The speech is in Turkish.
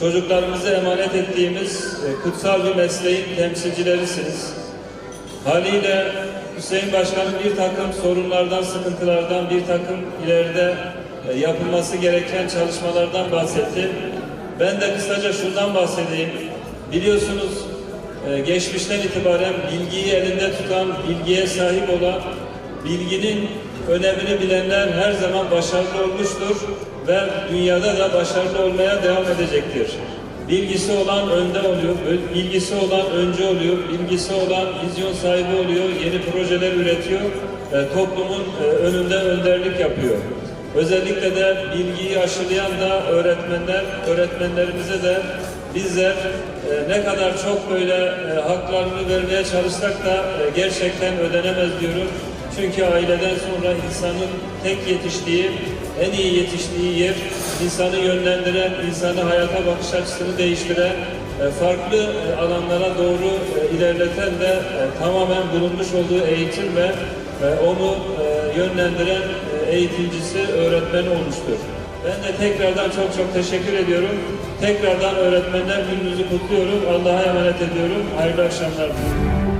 çocuklarımızı emanet ettiğimiz e, kutsal bir mesleğin temsilcilerisiniz. Haliyle Hüseyin Başkan'ın bir takım sorunlardan, sıkıntılardan, bir takım ileride e, yapılması gereken çalışmalardan bahsetti. Ben de kısaca şundan bahsedeyim. Biliyorsunuz e, geçmişten itibaren bilgiyi elinde tutan, bilgiye sahip olan, bilginin önemini bilenler her zaman başarılı olmuştur ve dünyada da başarılı olmaya devam edecektir. Bilgisi olan önde oluyor, bilgisi olan önce oluyor, bilgisi olan vizyon sahibi oluyor, yeni projeler üretiyor, e, toplumun e, önünde önderlik yapıyor. Özellikle de bilgiyi aşılayan da öğretmenler, öğretmenlerimize de bizler e, ne kadar çok böyle haklarını vermeye çalışsak da gerçekten ödenemez diyorum. Çünkü aileden sonra insanın tek yetiştiği, en iyi yetiştiği yer, insanı yönlendiren, insanı hayata bakış açısını değiştiren, e, farklı e, alanlara doğru e, ilerleten de tamamen bulunmuş olduğu eğitim ve onu yönlendiren eğitimcisi, öğretmeni olmuştur. Ben de tekrardan çok çok teşekkür ediyorum. Tekrardan öğretmenler gününüzü kutluyorum. Allah'a emanet ediyorum. Hayırlı akşamlar diliyorum.